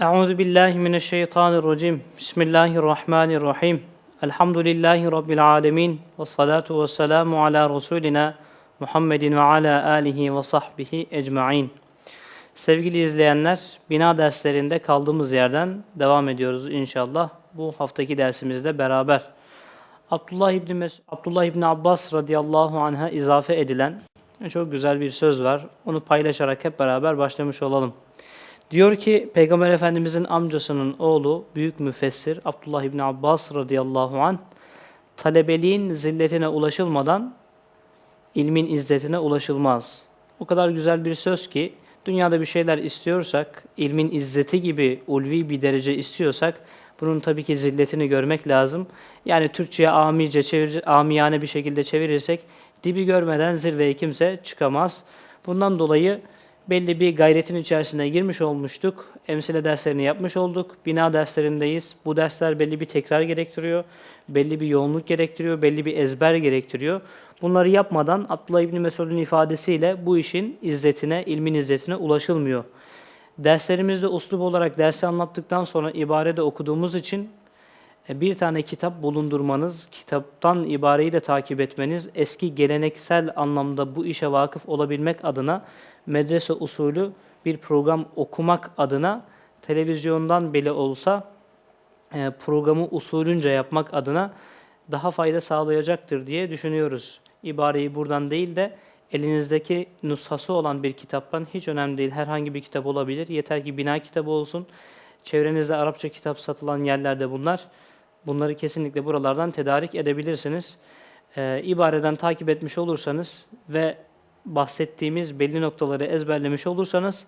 Euzu billahi mineşşeytanirracim. Bismillahirrahmanirrahim. Elhamdülillahi rabbil alamin ve salatu vesselamu ala resulina Muhammedin ve ala alihi ve sahbihi ecmaîn. Sevgili izleyenler, bina derslerinde kaldığımız yerden devam ediyoruz inşallah. Bu haftaki dersimizde beraber Abdullah İbni, Mes Abdullah İbni Abbas radıyallahu anh'a izafe edilen çok güzel bir söz var. Onu paylaşarak hep beraber başlamış olalım. Diyor ki Peygamber Efendimizin amcasının oğlu büyük müfessir Abdullah İbni Abbas radıyallahu anh talebeliğin zilletine ulaşılmadan ilmin izzetine ulaşılmaz. O kadar güzel bir söz ki dünyada bir şeyler istiyorsak, ilmin izzeti gibi ulvi bir derece istiyorsak bunun tabii ki zilletini görmek lazım. Yani Türkçe'ye amice çevir, amiyane bir şekilde çevirirsek dibi görmeden zirveye kimse çıkamaz. Bundan dolayı belli bir gayretin içerisine girmiş olmuştuk. Emsile derslerini yapmış olduk. Bina derslerindeyiz. Bu dersler belli bir tekrar gerektiriyor. Belli bir yoğunluk gerektiriyor. Belli bir ezber gerektiriyor. Bunları yapmadan Abdullah İbni Mesud'un ifadesiyle bu işin izzetine, ilmin izzetine ulaşılmıyor. Derslerimizde uslup olarak dersi anlattıktan sonra ibarede okuduğumuz için bir tane kitap bulundurmanız, kitaptan ibareyi de takip etmeniz, eski geleneksel anlamda bu işe vakıf olabilmek adına medrese usulü bir program okumak adına televizyondan bile olsa e, programı usulünce yapmak adına daha fayda sağlayacaktır diye düşünüyoruz. İbareyi buradan değil de elinizdeki nushası olan bir kitaptan hiç önemli değil. Herhangi bir kitap olabilir. Yeter ki bina kitabı olsun. Çevrenizde Arapça kitap satılan yerlerde bunlar. Bunları kesinlikle buralardan tedarik edebilirsiniz. Ee, ibareden takip etmiş olursanız ve bahsettiğimiz belli noktaları ezberlemiş olursanız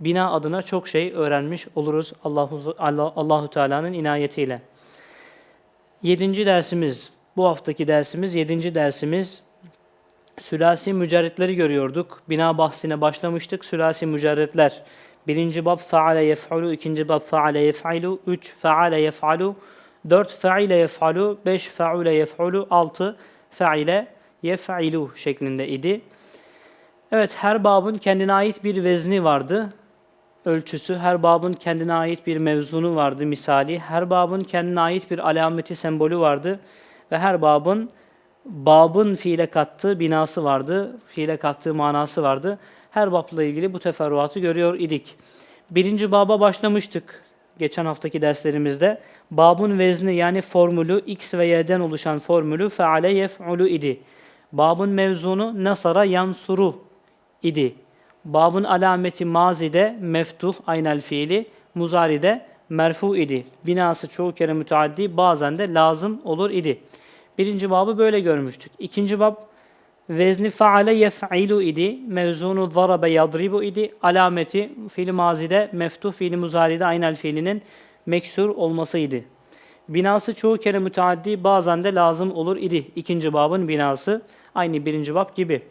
bina adına çok şey öğrenmiş oluruz Allahu Allah, Allahu Teala'nın inayetiyle. Yedinci dersimiz, bu haftaki dersimiz, yedinci dersimiz sülasi mücerretleri görüyorduk. Bina bahsine başlamıştık. Sülasi mücerretler. Birinci bab faale yef'alu, ikinci bab faale yef'alu, üç faale yef'alu, dört faile yef'alu, beş faule yef'alu, altı faile yef'ilu şeklinde idi. Evet, her babın kendine ait bir vezni vardı. Ölçüsü, her babın kendine ait bir mevzunu vardı misali. Her babın kendine ait bir alameti, sembolü vardı. Ve her babın babın fiile kattığı binası vardı, fiile kattığı manası vardı. Her babla ilgili bu teferruatı görüyor idik. Birinci baba başlamıştık geçen haftaki derslerimizde. Babın vezni yani formülü x ve y'den oluşan formülü feale yef'ulu idi. Babın mevzunu nasara yansuru idi. Babın alameti mazide meftuh aynel fiili, muzaride merfu idi. Binası çoğu kere müteaddi bazen de lazım olur idi. Birinci babı böyle görmüştük. İkinci bab vezni faale yef'ilu idi. Mevzunu zarabe yadribu idi. Alameti fiili mazide meftuh fiili muzaride aynel fiilinin meksur olmasıydı. Binası çoğu kere müteaddi bazen de lazım olur idi. İkinci babın binası aynı birinci bab gibi.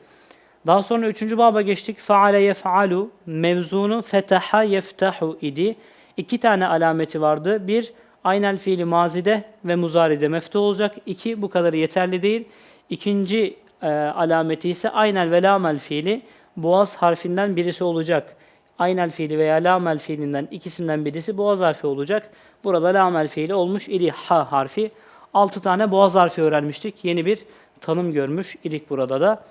Daha sonra üçüncü baba geçtik. Faale yef'alu mevzunu fetaha yeftahu idi. İki tane alameti vardı. Bir aynel fiili mazide ve muzaride meftu olacak. İki bu kadar yeterli değil. İkinci e, alameti ise aynel ve lamel fiili boğaz harfinden birisi olacak. Aynel fiili veya lamel fiilinden ikisinden birisi boğaz harfi olacak. Burada lamel fiili olmuş idi ha harfi. Altı tane boğaz harfi öğrenmiştik. Yeni bir tanım görmüş idik burada da.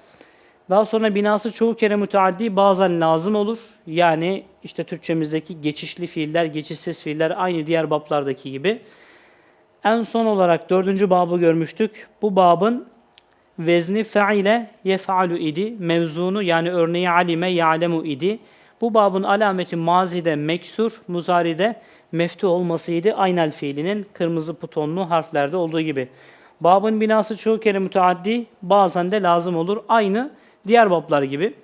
Daha sonra binası çoğu kere müteaddi bazen lazım olur. Yani işte Türkçemizdeki geçişli fiiller, geçişsiz fiiller aynı diğer bablardaki gibi. En son olarak dördüncü babı görmüştük. Bu babın vezni fe'ile yef'alu idi. Mevzunu yani örneği alime ya'lemu idi. Bu babın alameti mazide meksur, muzaride meftu olmasıydı. Aynel fiilinin kırmızı butonlu harflerde olduğu gibi. Babın binası çoğu kere müteaddi, bazen de lazım olur. Aynı diğer bablar gibi.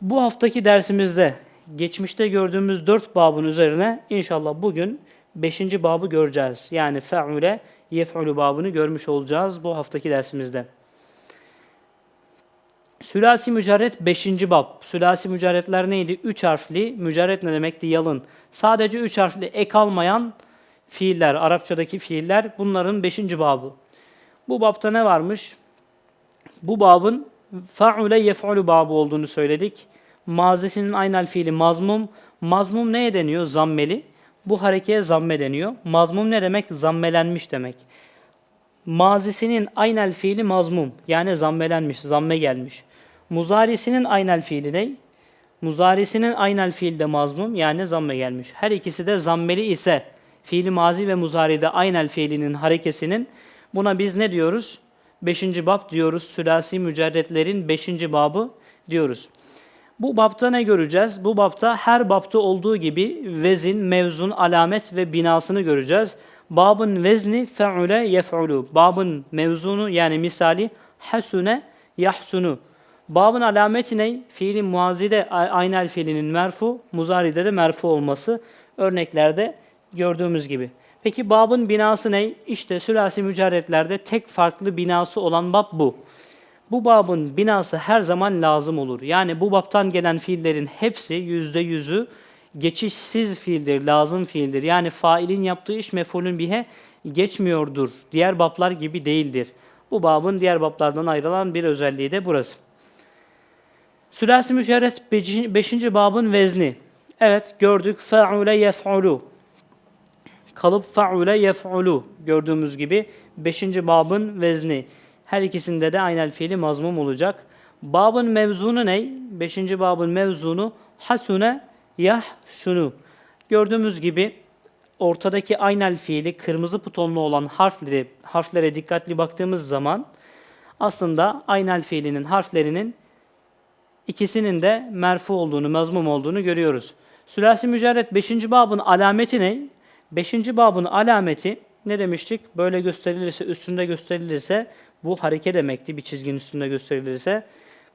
Bu haftaki dersimizde geçmişte gördüğümüz dört babın üzerine inşallah bugün beşinci babı göreceğiz. Yani fe'ule yef'ulu babını görmüş olacağız bu haftaki dersimizde. Sülasi mücerret 5. bab. Sülasi mücerretler neydi? Üç harfli. Mücerret ne demekti? Yalın. Sadece üç harfli ek almayan fiiller, Arapçadaki fiiller bunların 5. babı. Bu babta ne varmış? Bu babın faule yef'ulu babı olduğunu söyledik. Mazisinin aynel fiili mazmum, Mazmum neye deniyor? Zammeli. Bu harekeye zamme deniyor. Mazmum ne demek? Zammelenmiş demek. Mazisinin aynel fiili mazmum. Yani zammelenmiş, zamme gelmiş. Muzarisinin aynel fiili ne? Muzarisinin aynel fiilde mazmum yani zamme gelmiş. Her ikisi de zammeli ise fiili mazi ve muzaride aynel fiilinin harekesinin buna biz ne diyoruz? Beşinci bab diyoruz. Sülasi mücerretlerin beşinci babı diyoruz. Bu bapta ne göreceğiz? Bu bapta her bapta olduğu gibi vezin, mevzun, alamet ve binasını göreceğiz. Babın vezni fe'ule yef'ulu. Babın mevzunu yani misali hasune yahsunu. Babın alameti ne? Fiilin muazide aynel fiilinin merfu, muzaride de merfu olması. Örneklerde gördüğümüz gibi. Peki babın binası ne? İşte sülasi mücerretlerde tek farklı binası olan bab bu. Bu babın binası her zaman lazım olur. Yani bu babtan gelen fiillerin hepsi yüzde yüzü geçişsiz fiildir, lazım fiildir. Yani failin yaptığı iş mefulün bihe geçmiyordur. Diğer bablar gibi değildir. Bu babın diğer bablardan ayrılan bir özelliği de burası. Sülasi mücerret 5. babın vezni. Evet gördük fe'ule yef'ulu. Kalıp fe'ule yef'ulu gördüğümüz gibi 5. babın vezni. Her ikisinde de aynel fiili mazmum olacak. Babın mevzunu ne? 5. babın mevzunu hasune yahsunu. Gördüğümüz gibi ortadaki aynel fiili kırmızı butonlu olan harfleri harflere dikkatli baktığımız zaman aslında aynel fiilinin harflerinin ikisinin de merfu olduğunu, mazmum olduğunu görüyoruz. Sülasi mücerret 5. babın alameti ne? 5. babın alameti ne demiştik? Böyle gösterilirse, üstünde gösterilirse bu hareke demekti bir çizginin üstünde gösterilirse.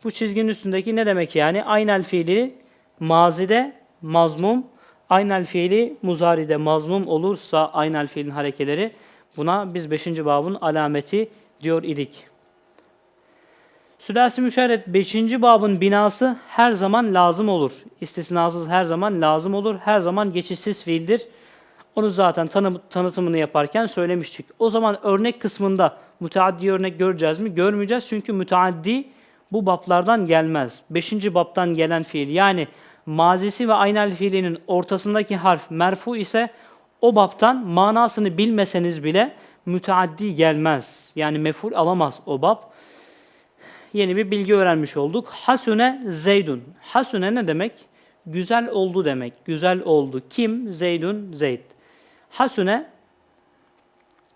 Bu çizginin üstündeki ne demek yani? Aynel fiili mazide mazmum, aynel fiili muzaride mazmum olursa aynel fiilin harekeleri buna biz 5. babın alameti diyor idik. Sülasi müşerret 5. babın binası her zaman lazım olur. İstisnasız her zaman lazım olur. Her zaman geçişsiz fiildir. Onu zaten tanı tanıtımını yaparken söylemiştik. O zaman örnek kısmında müteaddi örnek göreceğiz mi? Görmeyeceğiz çünkü müteaddi bu bablardan gelmez. Beşinci babtan gelen fiil yani mazisi ve aynel fiilinin ortasındaki harf merfu ise o babtan manasını bilmeseniz bile müteaddi gelmez. Yani meful alamaz o bab. Yeni bir bilgi öğrenmiş olduk. Hasune Zeydun. Hasune ne demek? Güzel oldu demek. Güzel oldu. Kim? Zeydun, Zeyd. Hasune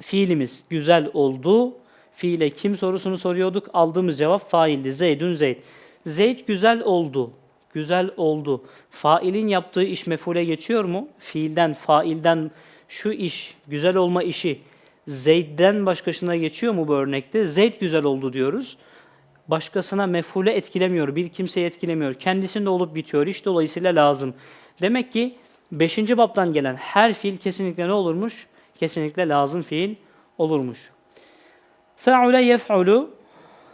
fiilimiz güzel oldu. Fiile kim sorusunu soruyorduk. Aldığımız cevap faildi. Zeydun Zeyd. Zeyd güzel oldu. Güzel oldu. Failin yaptığı iş mefule geçiyor mu? Fiilden, failden şu iş, güzel olma işi Zeyd'den başkasına geçiyor mu bu örnekte? Zeyd güzel oldu diyoruz. Başkasına mefule etkilemiyor, bir kimseyi etkilemiyor. Kendisinde olup bitiyor. İş dolayısıyla lazım. Demek ki 5. babtan gelen her fiil kesinlikle ne olurmuş? Kesinlikle lazım fiil olurmuş. Fe'ule yef'ulu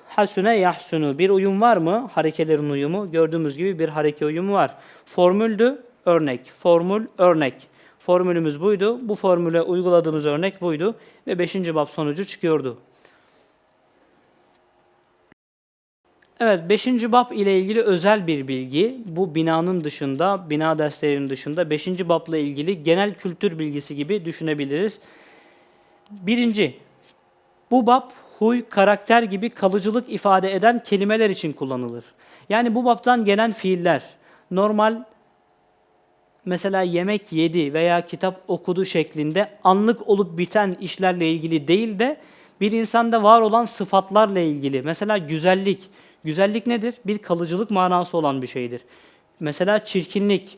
hasune yahsunu. Bir uyum var mı? Harekelerin uyumu. Gördüğümüz gibi bir hareke uyumu var. Formüldü, örnek. Formül, örnek. Formülümüz buydu. Bu formüle uyguladığımız örnek buydu. Ve 5. bab sonucu çıkıyordu. Evet, 5. bab ile ilgili özel bir bilgi. Bu binanın dışında, bina derslerinin dışında 5. babla ilgili genel kültür bilgisi gibi düşünebiliriz. Birinci, bu bab huy, karakter gibi kalıcılık ifade eden kelimeler için kullanılır. Yani bu babtan gelen fiiller normal mesela yemek yedi veya kitap okudu şeklinde anlık olup biten işlerle ilgili değil de bir insanda var olan sıfatlarla ilgili. Mesela güzellik. Güzellik nedir? Bir kalıcılık manası olan bir şeydir. Mesela çirkinlik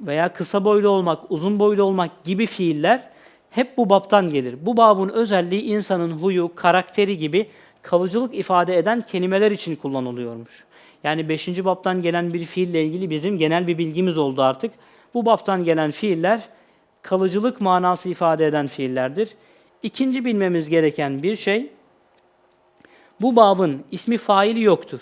veya kısa boylu olmak, uzun boylu olmak gibi fiiller hep bu babtan gelir. Bu babın özelliği insanın huyu, karakteri gibi kalıcılık ifade eden kelimeler için kullanılıyormuş. Yani 5. babtan gelen bir fiille ilgili bizim genel bir bilgimiz oldu artık. Bu babtan gelen fiiller kalıcılık manası ifade eden fiillerdir. İkinci bilmemiz gereken bir şey, bu babın ismi faili yoktur.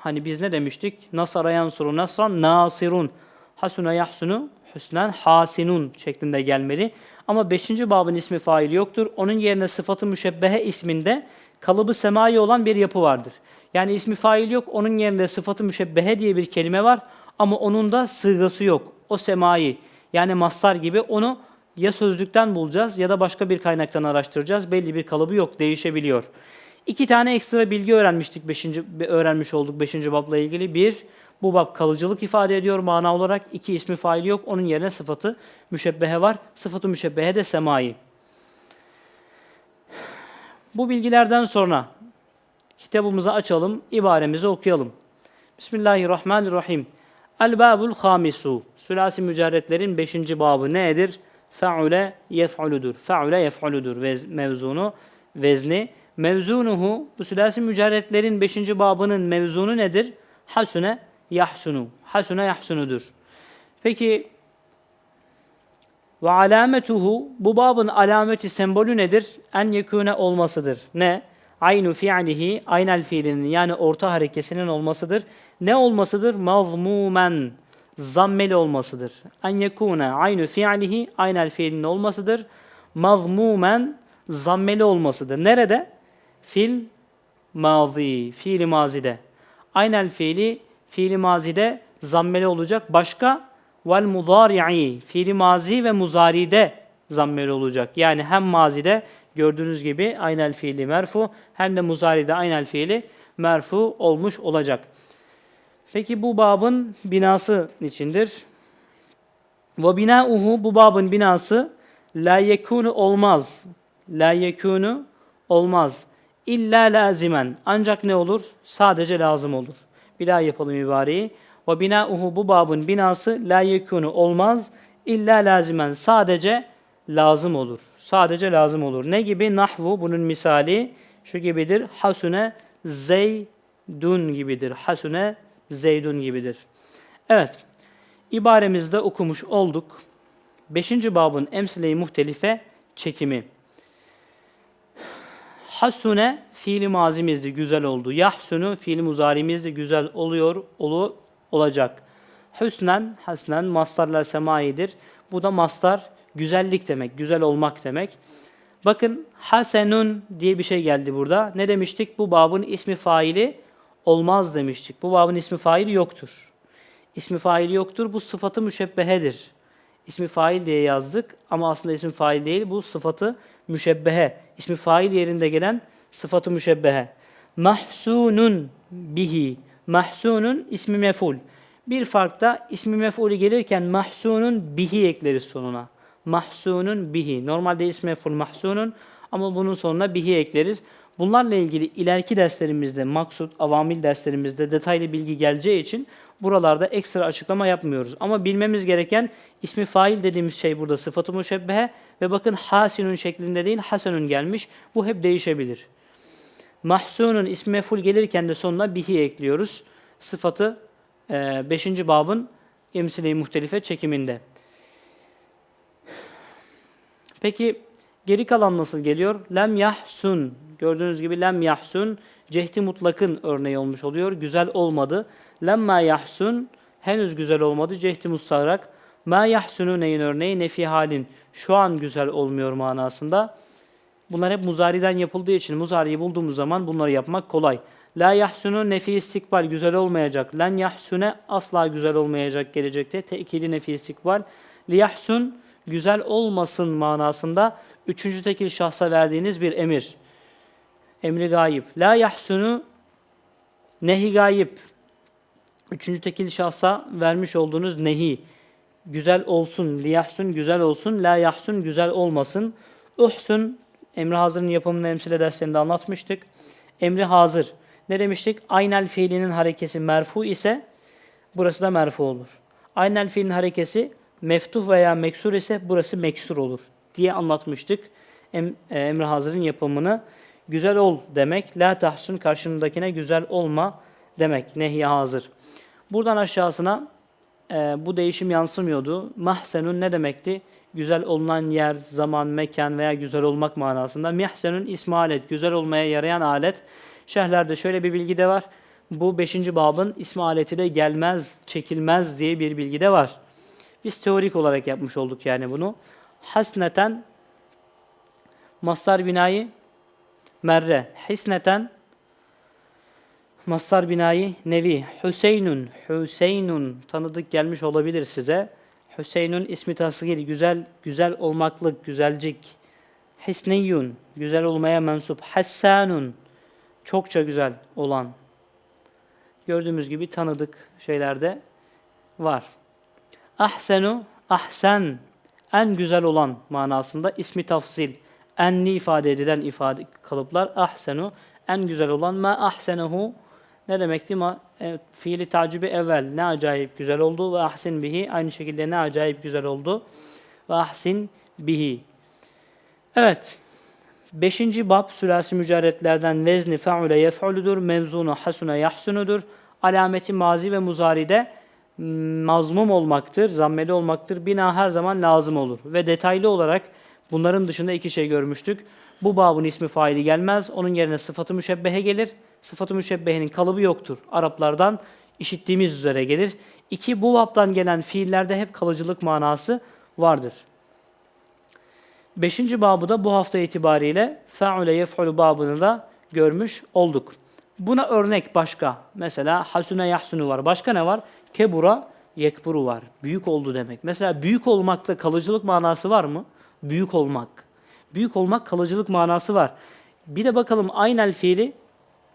Hani biz ne demiştik? Nasara yansuru nasran nasirun. Hasuna yahsunu hüsnen hasinun şeklinde gelmeli. Ama 5. babın ismi faili yoktur. Onun yerine sıfatı müşebbehe isminde kalıbı semai olan bir yapı vardır. Yani ismi fail yok. Onun yerinde sıfatı müşebbehe diye bir kelime var. Ama onun da sığgası yok. O semai yani mastar gibi onu ya sözlükten bulacağız ya da başka bir kaynaktan araştıracağız. Belli bir kalıbı yok, değişebiliyor. İki tane ekstra bilgi öğrenmiştik, beşinci, öğrenmiş olduk 5. babla ilgili. Bir, bu bab kalıcılık ifade ediyor mana olarak. İki, ismi faili yok. Onun yerine sıfatı müşebbehe var. Sıfatı müşebbehe de semai. Bu bilgilerden sonra kitabımızı açalım, ibaremizi okuyalım. Bismillahirrahmanirrahim. El-babul hamisu. Sülasi mücerretlerin beşinci babı nedir? Fe'ule yef'uludur. Fe'ule yef'uludur vez, mevzunu, vezni. Mevzunuhu, bu sülasi mücerretlerin beşinci babının mevzunu nedir? Hasune yahsunu. Hasune yahsunudur. Peki ve alametuhu bu babın alameti sembolü nedir? En yekune olmasıdır. Ne? Aynu fi'lihi aynel fiilinin yani orta harekesinin olmasıdır. Ne olmasıdır? Mazmumen zammeli olmasıdır. En yekune aynu fi'lihi aynel fiilinin olmasıdır. Mazmumen zammeli olmasıdır. Nerede? Fil mazi, fiili mazide. Aynel fiili fiili mazide zammeli olacak. Başka vel mudari'i fiili mazi ve muzaride zammeli olacak. Yani hem mazide gördüğünüz gibi aynel fiili merfu hem de muzaride aynel fiili merfu olmuş olacak. Peki bu babın binası içindir. Ve binauhu bu babın binası la yekunu olmaz. La yekunu olmaz. İlla lazimen. Ancak ne olur? Sadece lazım olur. Bir daha yapalım ibareyi. Ve binauhu bu babın binası la yekunu olmaz. İlla lazimen. Sadece lazım olur. Sadece lazım olur. Ne gibi? Nahvu bunun misali şu gibidir. Hasune zeydun gibidir. Hasune zeydun gibidir. Evet. İbaremizde okumuş olduk. Beşinci babın emsile-i muhtelife çekimi. Hasune fiili mazimizdi, güzel oldu. Yahsunu fiili muzarimizdi, güzel oluyor, olu, olacak. Hüsnen, hasnen, mastarlar semaidir. Bu da mastar güzellik demek, güzel olmak demek. Bakın hasenun diye bir şey geldi burada. Ne demiştik? Bu babın ismi faili olmaz demiştik. Bu babın ismi faili yoktur. İsmi faili yoktur. Bu sıfatı müşebbehedir. İsmi fail diye yazdık ama aslında ismi fail değil. Bu sıfatı müşebbehe. İsmi fail yerinde gelen sıfatı müşebbehe. Mahsunun bihi. Mahsunun ismi meful. Bir farkta ismi mef'ulü gelirken mahsunun bihi ekleriz sonuna. Mahsunun bihi. Normalde ismi mef'ul mahsunun ama bunun sonuna bihi ekleriz. Bunlarla ilgili ileriki derslerimizde, maksut, avamil derslerimizde detaylı bilgi geleceği için buralarda ekstra açıklama yapmıyoruz. Ama bilmemiz gereken ismi fail dediğimiz şey burada sıfatı müşebbehe ve bakın hasinun şeklinde değil hasenun gelmiş. Bu hep değişebilir. Mahsunun ismi mef'ul gelirken de sonuna bihi ekliyoruz. Sıfatı 5. E, babın emsile-i muhtelife çekiminde. Peki geri kalan nasıl geliyor? Lem yahsun. Gördüğünüz gibi lem yahsun cehdi mutlakın örneği olmuş oluyor. Güzel olmadı. Lemma yahsun henüz güzel olmadı. Cehdi mustagrak. Ma yahsunu neyin örneği? Nefi halin. Şu an güzel olmuyor manasında. Bunlar hep muzariden yapıldığı için muzariyi bulduğumuz zaman bunları yapmak kolay. La yahsunu nefi istikbal güzel olmayacak. Len yahsune asla güzel olmayacak gelecekte. Tekili nefi istikbal. Li yahsun güzel olmasın manasında üçüncü tekil şahsa verdiğiniz bir emir. Emri gayip. La yahsunu nehi gayip. Üçüncü tekil şahsa vermiş olduğunuz nehi. Güzel olsun. Li yahsun güzel olsun. La yahsun güzel olmasın. Uhsun emri hazırın yapımını emsile derslerinde anlatmıştık. Emri hazır. Ne demiştik? Aynel fiilinin harekesi merfu ise burası da merfu olur. Aynel fiilin harekesi meftuh veya meksur ise burası meksur olur diye anlatmıştık. Em, e, emri hazırın yapımını güzel ol demek. La tahsun karşındakine güzel olma demek. Nehi hazır. Buradan aşağısına e, bu değişim yansımıyordu. Mahsenun ne demekti? Güzel olunan yer, zaman, mekan veya güzel olmak manasında. Mihsenun ismi alet, güzel olmaya yarayan alet. Şerhlerde şöyle bir bilgi de var. Bu beşinci babın ismi aleti de gelmez, çekilmez diye bir bilgi de var. Biz teorik olarak yapmış olduk yani bunu. Hasneten mastar binayı merre. Hisneten Mastar binayı nevi. Hüseyinun, Hüseyinun tanıdık gelmiş olabilir size. Hüseyinun ismi tasgir, güzel, güzel olmaklık, güzelcik. Hisniyun, güzel olmaya mensup. Hassanun, çokça güzel olan. Gördüğümüz gibi tanıdık şeylerde var. Ahsenu, ahsen, en güzel olan manasında ismi tafsil, enli ifade edilen ifade kalıplar. Ahsenu, en güzel olan, ma ahsenehu, ne demekti? Ma, e, fiili tacibi evvel, ne acayip güzel oldu ve ahsin bihi, aynı şekilde ne acayip güzel oldu ve ahsin bihi. Evet, Beşinci bab sülasi mücerretlerden vezni fe'ule yef'uludur, mevzunu hasune yahsunudur. Alameti mazi ve muzaride mazmum olmaktır, zammeli olmaktır. Bina her zaman lazım olur. Ve detaylı olarak bunların dışında iki şey görmüştük. Bu babın ismi faili gelmez. Onun yerine sıfatı müşebbehe gelir. Sıfatı müşebbehenin kalıbı yoktur. Araplardan işittiğimiz üzere gelir. İki, bu babdan gelen fiillerde hep kalıcılık manası vardır. Beşinci babı da bu hafta itibariyle fe'ule yef'ulu babını da görmüş olduk. Buna örnek başka. Mesela hasune yahsunu var. Başka ne var? Kebura yekburu var. Büyük oldu demek. Mesela büyük olmakta kalıcılık manası var mı? Büyük olmak. Büyük olmak kalıcılık manası var. Bir de bakalım aynel fiili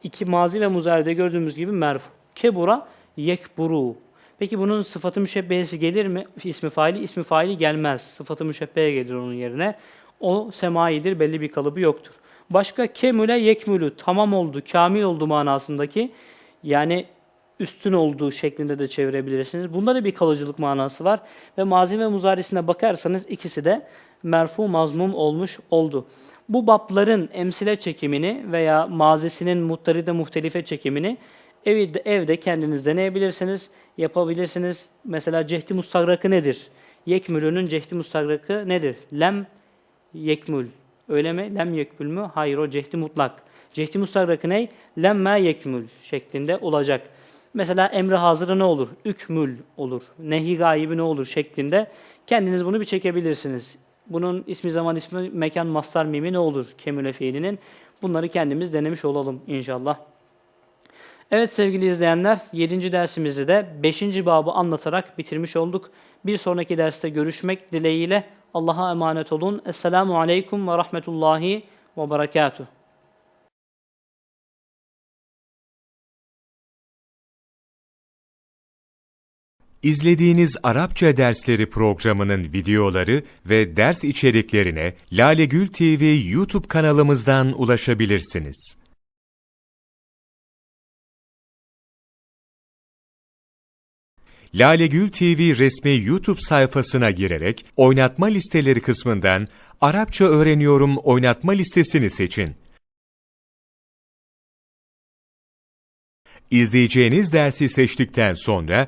iki mazi ve muzaride gördüğümüz gibi merfu. Kebura yekburu. Peki bunun sıfatı müşebbehesi gelir mi? İsmi faili, ismi faili gelmez. Sıfatı müşebbehe gelir onun yerine. O semaidir, belli bir kalıbı yoktur. Başka kemüle yekmülü, tamam oldu, kamil oldu manasındaki yani üstün olduğu şeklinde de çevirebilirsiniz. Bunda da bir kalıcılık manası var. Ve mazi ve muzarisine bakarsanız ikisi de merfu mazmum olmuş oldu. Bu babların emsile çekimini veya mazisinin muttaride muhtelife çekimini evde, evde kendiniz deneyebilirsiniz, yapabilirsiniz. Mesela cehdi mustagrakı nedir? Yekmülünün cehdi mustagrakı nedir? Lem yekmül. Öyle mi? Lem yekmül mü? Hayır o cehdi mutlak. Cehdi mustagrakı ne? Lemme yekmül şeklinde olacak. Mesela emri hazırı ne olur? Ükmül olur. Nehi gaybi ne olur şeklinde. Kendiniz bunu bir çekebilirsiniz. Bunun ismi zaman ismi mekan mastar mimi ne olur kemüle fiilinin? Bunları kendimiz denemiş olalım inşallah. Evet sevgili izleyenler 7. dersimizi de 5. babı anlatarak bitirmiş olduk. Bir sonraki derste görüşmek dileğiyle Allah'a emanet olun. Esselamu Aleyküm ve Rahmetullahi ve Berekatuhu. İzlediğiniz Arapça dersleri programının videoları ve ders içeriklerine Lale Gül TV YouTube kanalımızdan ulaşabilirsiniz. Lale Gül TV resmi YouTube sayfasına girerek oynatma listeleri kısmından Arapça öğreniyorum oynatma listesini seçin. İzleyeceğiniz dersi seçtikten sonra